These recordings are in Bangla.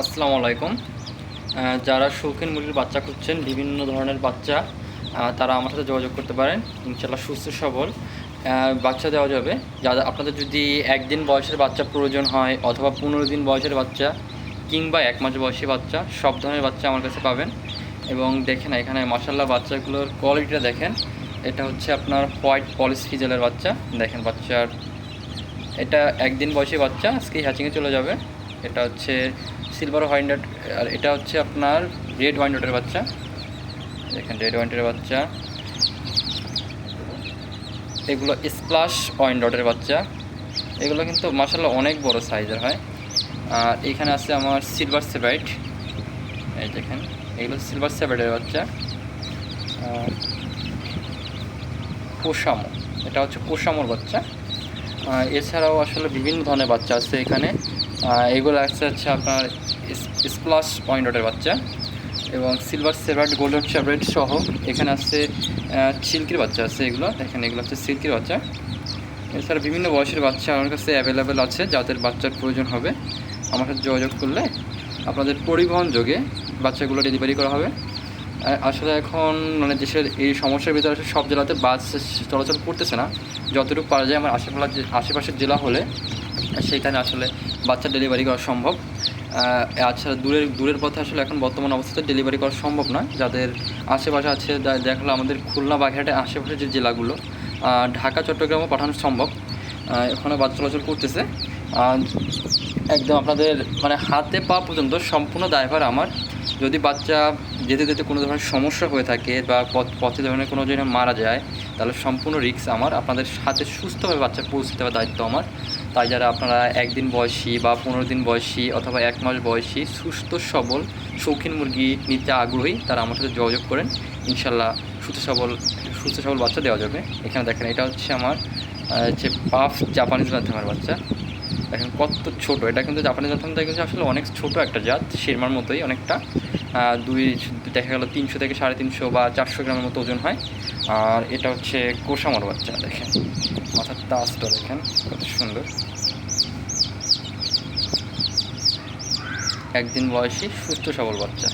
আসসালামু আলাইকুম। যারা শৌখিন মুরগির বাচ্চা খুঁজছেন, বিভিন্ন ধরনের বাচ্চা তারা আমার সাথে যোগাযোগ করতে পারেন। ইনশাল্লাহ সুস্থ সবল। বাচ্চা দেওয়া যাবে। যারা আপনাদের যদি একদিন বয়সের বাচ্চা প্রয়োজন হয় অথবা পনেরো দিন বয়সের বাচ্চা কিংবা এক মাস বয়সী বাচ্চা, সব ধরনের বাচ্চা আমার কাছে পাবেন। এবং দেখেন এখানে মাসাল্লাহ বাচ্চাগুলোর কোয়ালিটিটা দেখেন। এটা হচ্ছে আপনার হোয়াইট পলিশ ফিজেলের বাচ্চা। দেখেন বাচ্চার, এটা একদিন বয়সী বাচ্চা, আজকে হ্যাচিংয়ে চলে যাবে। এটা হচ্ছে সিলভার হোয়াইন্ডাট আর এটা হচ্ছে আপনার রেড হোয়াইন্ডাটের বাচ্চা। দেখেন রেড হোয়াইন্ডের বাচ্চা। এগুলো স্প্লাশ ওয়াইন্ডটের বাচ্চা। এগুলো কিন্তু মাসাল্লাহ অনেক বড় সাইজের হয়। আর এখানে আছে আমার সিলভার সেবাইট এই দেখেন, এগুলো সিলভার সেবাইটের বাচ্চা। কোসামো এটা হচ্ছে কোসামোর বাচ্চা। এছাড়াও আসলে বিভিন্ন ধরনের বাচ্চা আছে এখানে। এগুলো আছে হচ্ছে আপনার স্প্লাশ ওটার বাচ্চা এবং সিলভার সেভার্ট গোল্ডেন সেভারেট সহ এখানে আছে সিল্কির বাচ্চা আছে এগুলো। এখানে এগুলো হচ্ছে সিল্কির বাচ্চা। এছাড়া বিভিন্ন বয়সের বাচ্চা আমার কাছে অ্যাভেলেবেল আছে, যাদের বাচ্চার প্রয়োজন হবে। আমার সাথে যোগাযোগ করলে আপনাদের পরিবহন যোগে বাচ্চাগুলো ডেলিভারি করা হবে। আসলে এখন মানে দেশের এই সমস্যার ভিতরে আসলে সব জেলাতে বাস চলাচল করতেছে না। যতটুকু পারা যায় আমার আশেপাশে আশেপাশের জেলা হলে সেখানে আসলে বাচ্চা ডেলিভারি করা সম্ভব। আচ্ছা দূরের দূরের পথে আসলে এখন বর্তমান অবস্থাতে ডেলিভারি করা সম্ভব না। যাদের আশেপাশে আছে দেখাল আমাদের খুলনা বাগেরহাটে আশেপাশে যে জেলাগুলো ঢাকা, চট্টগ্রামও পাঠানো সম্ভব। ওখানে বাস চলাচল করতেছে। একদম আপনাদের মানে হাতে পা পর্যন্ত সম্পূর্ণ দায়ভার আমার। যদি বাচ্চা যেতে যেতে কোনো ধরনের সমস্যা হয়ে থাকে বা পথ ধরনের কোনো জন্য মারা যায়, তাহলে সম্পূর্ণ রিস্ক আমার, আপনাদের সাথে সুস্থভাবে বাচ্চা পৌঁছে দেওয়ার দায়িত্ব আমার। তাই যারা আপনারা একদিন বয়সী বা পনেরো দিন বয়সী অথবা এক মাস বয়সী, সুস্থ, সবল, শৌখিন মুরগি নিতে আগ্রহী, তারা আমার সাথে যোগাযোগ করেন। ইনশাল্লাহ সুস্থ, সবল সুস্থ, সবল বাচ্চা দেওয়া যাবে। এখানে দেখেন, এটা হচ্ছে আমার হচ্ছে পাফ জাপানিজ মাধ্যমের বাচ্চা। দেখেন কত ছোট। এটা কিন্তু জাপানি থেকে কিন্তু আসলে অনেক ছোট একটা জাত, শেরমার মতোই অনেকটা। দুই দেখা গেল তিনশো থেকে সাড়ে তিনশো বা চারশো গ্রামের মতো ওজন হয়। আর এটা হচ্ছে কোষামার বাচ্চা, দেখেন। মাথার তাজটা দেখেন, কত সুন্দর। একদিন বয়সী, সুস্থ, সবল বাচ্চা।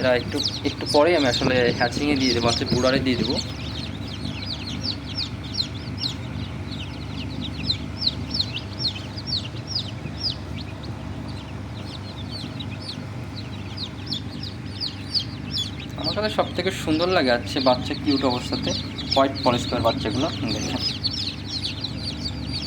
এরা একটু একটু পরেই আমি আসলে হ্যাচিংয়ে দিয়ে দেবো, আছে বুড়ারে দিয়ে দেবো। আমার কাছে সব থেকে সুন্দর লাগে আছে বাচ্চা কিউট অবস্থাতে? হোয়াইট পলিশ করে বাচ্চাগুলো দেখেন